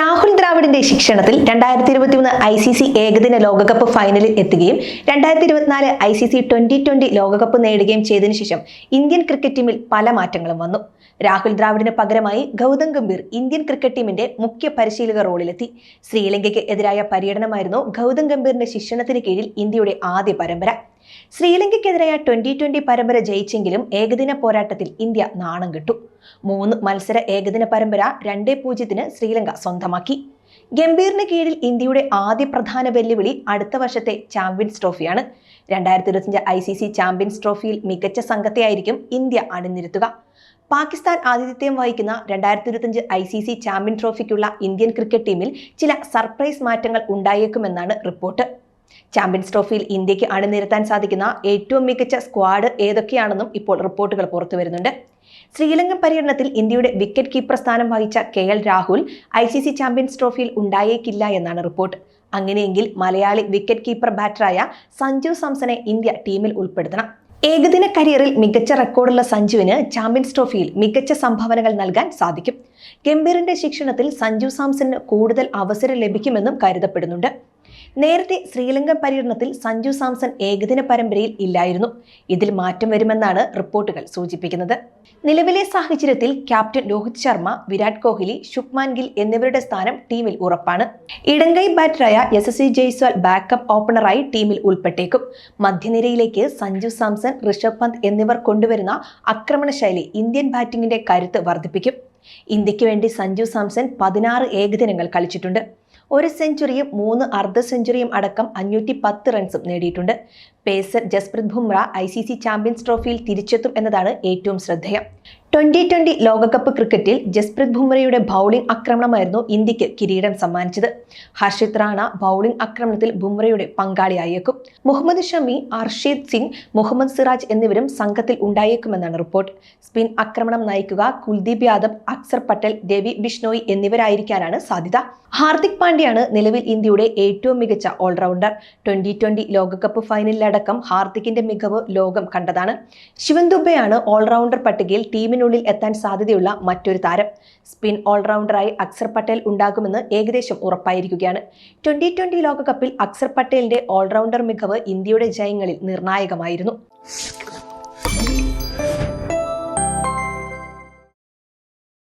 രാഹുൽ ദ്രാവിഡിന്റെ ശിക്ഷണത്തിൽ രണ്ടായിരത്തി ഇരുപത്തി മൂന്ന് ഐ സി സി ഏകദിന ലോകകപ്പ് ഫൈനലിൽ എത്തുകയും രണ്ടായിരത്തി ഇരുപത്തിനാല് I C C twenty twenty ലോകകപ്പ് നേടുകയും ചെയ്തതിനു ശേഷം ഇന്ത്യൻ ക്രിക്കറ്റ് ടീമിൽ പല മാറ്റങ്ങളും വന്നു. രാഹുൽ ദ്രാവിഡിന് പകരമായി ഗൗതം ഗംഭീർ ഇന്ത്യൻ ക്രിക്കറ്റ് ടീമിന്റെ മുഖ്യ പരിശീലക റോളിലെത്തി. ശ്രീലങ്കയ്ക്ക് എതിരായ പര്യടനമായിരുന്നു ഗൗതം ഗംഭീറിന്റെ ശിക്ഷണത്തിന് കീഴിൽ ഇന്ത്യയുടെ ആദ്യ പരമ്പര. ശ്രീലങ്കയ്ക്കെതിരായ ട്വന്റി ട്വന്റി പരമ്പര ജയിച്ചെങ്കിലും ഏകദിന പോരാട്ടത്തിൽ ഇന്ത്യ നാണം കിട്ടു. മൂന്ന് മത്സര ഏകദിന പരമ്പര രണ്ടേ പൂജ്യത്തിന് ശ്രീലങ്ക സ്വന്തമാക്കി. ഗംഭീറിന് കീഴിൽ ഇന്ത്യയുടെ ആദ്യ പ്രധാന വെല്ലുവിളി അടുത്ത വർഷത്തെ ചാമ്പ്യൻസ് ട്രോഫിയാണ്. രണ്ടായിരത്തി ഇരുപത്തിയഞ്ച് ഐ സി സി ചാമ്പ്യൻസ് ട്രോഫിയിൽ മികച്ച സംഘത്തെയായിരിക്കും ഇന്ത്യ അണിനിരത്തുക. പാകിസ്ഥാൻ ആതിഥ്യം വഹിക്കുന്ന രണ്ടായിരത്തി ഇരുപത്തിയഞ്ച് ഐ സി സി ചാമ്പ്യൻ ട്രോഫിക്കുള്ള ഇന്ത്യൻ ക്രിക്കറ്റ് ടീമിൽ ചില സർപ്രൈസ് മാറ്റങ്ങൾ ഉണ്ടായേക്കുമെന്നാണ് റിപ്പോർട്ട്. ചാമ്പ്യൻസ് ട്രോഫിയിൽ ഇന്ത്യയ്ക്ക് അണിനിരത്താൻ സാധിക്കുന്ന ഏറ്റവും മികച്ച സ്ക്വാഡ് ഏതൊക്കെയാണെന്നും ഇപ്പോൾ റിപ്പോർട്ടുകൾ പുറത്തു വരുന്നുണ്ട്. ശ്രീലങ്കൻ പര്യടനത്തിൽ ഇന്ത്യയുടെ വിക്കറ്റ് കീപ്പർ സ്ഥാനം വഹിച്ച K L Rahul I C C champions ട്രോഫിയിൽ ഉണ്ടായേക്കില്ല എന്നാണ് റിപ്പോർട്ട്. അങ്ങനെയെങ്കിൽ മലയാളി വിക്കറ്റ് കീപ്പർ ബാറ്ററായ സഞ്ജു സാംസനെ ഇന്ത്യ ടീമിൽ ഉൾപ്പെടുത്തണം. ഏകദിന കരിയറിൽ മികച്ച റെക്കോർഡുള്ള സഞ്ജുവിന് ചാമ്പ്യൻസ് ട്രോഫിയിൽ മികച്ച സംഭാവനകൾ നൽകാൻ സാധിക്കും. ഗംഭീറിന്റെ ശിക്ഷണത്തിൽ സഞ്ജു സാംസന് കൂടുതൽ അവസരം ലഭിക്കുമെന്നും കരുതപ്പെടുന്നുണ്ട്. നേരത്തെ ശ്രീലങ്കൻ പര്യടനത്തിൽ സഞ്ജു സാംസൺ ഏകദിന പരമ്പരയിൽ ഇല്ലായിരുന്നു. ഇതിൽ മാറ്റം വരുമെന്നാണ് റിപ്പോർട്ടുകൾ സൂചിപ്പിക്കുന്നത്. നിലവിലെ സാഹചര്യത്തിൽ ക്യാപ്റ്റൻ രോഹിത് ശർമ്മ വിരാട് കോഹ്ലി ശുഭ്മാൻ ഗിൽ എന്നിവരുടെ സ്ഥാനം ടീമിൽ ഉറപ്പാണ്. ഇടങ്കൈ ബാറ്ററായ സി ജയ്സ്വാൾ ബാക്കപ്പ് ഓപ്പണറായി ടീമിൽ ഉൾപ്പെട്ടേക്കും. മധ്യനിരയിലേക്ക് സഞ്ജു സാംസൺ ഋഷഭ് പന്ത് എന്നിവർ കൊണ്ടുവരുന്ന ആക്രമണശൈലി ഇന്ത്യൻ ബാറ്റിംഗിന്റെ കരുത്ത് വർദ്ധിപ്പിക്കും. ഇന്ത്യയ്ക്ക് വേണ്ടി സഞ്ജു സാംസൺ പതിനാറ് ഏകദിനങ്ങൾ കളിച്ചിട്ടുണ്ട്. ഒരു സെഞ്ചുറിയും മൂന്ന് അർദ്ധ സെഞ്ചുറിയും അടക്കം അഞ്ഞൂറ്റി പത്ത് റൺസും നേടിയിട്ടുണ്ട്. Pacer Jasprit Bumrah I C C champions ട്രോഫിയിൽ തിരിച്ചെത്തും എന്നതാണ് ഏറ്റവും ശ്രദ്ധേയം. ട്വന്റി ട്വന്റി ലോകകപ്പ് ക്രിക്കറ്റിൽ ജസ്പ്രീത് ബുംറയുടെ ബൗളിംഗ് ആക്രമണമായിരുന്നു ഇന്ത്യയ്ക്ക് കിരീടം സമ്മാനിച്ചത്. ഹർഷിത് റാണ ബൗളിംഗ് ആക്രമണത്തിൽ ബുംറയുടെ പങ്കാളിയായേക്കും. മുഹമ്മദ് ഷമി അർഷീദ് സിംഗ് മുഹമ്മദ് സിറാജ് എന്നിവരും സംഘത്തിൽ ഉണ്ടായേക്കുമെന്നാണ് റിപ്പോർട്ട്. സ്പിൻ ആക്രമണം നയിക്കുക കുൽദീപ് യാദവ് അക്സർ പട്ടേൽ രവി ബിഷ്ണോയി എന്നിവരായിരിക്കാനാണ് സാധ്യത. ഹാർദിക് പാണ്ഡ്യയാണ് നിലവിൽ ഇന്ത്യയുടെ ഏറ്റവും മികച്ച ഓൾറൗണ്ടർ. ട്വന്റി ട്വന്റി ലോകകപ്പ് ഫൈനലിലടക്കം ഹാർദിക്കിന്റെ മികവ് ലോകം കണ്ടതാണ്. ശിവൻ ഓൾറൗണ്ടർ പട്ടികയിൽ ടീമിനുള്ളിൽ എത്താൻ സാധ്യതയുള്ള മറ്റൊരു താരം. സ്പിൻ ഓൾറൗണ്ടറായി അക്സർ പട്ടേൽ ഉണ്ടാകുമെന്ന് ഏകദേശം ഉറപ്പായിരിക്കുകയാണ്. ട്വന്റി ട്വന്റി ലോകകപ്പിൽ അക്സർ പട്ടേലിന്റെ ഓൾറൗണ്ടർ മികവ് ഇന്ത്യയുടെ ജയങ്ങളിൽ നിർണായകമായിരുന്നു.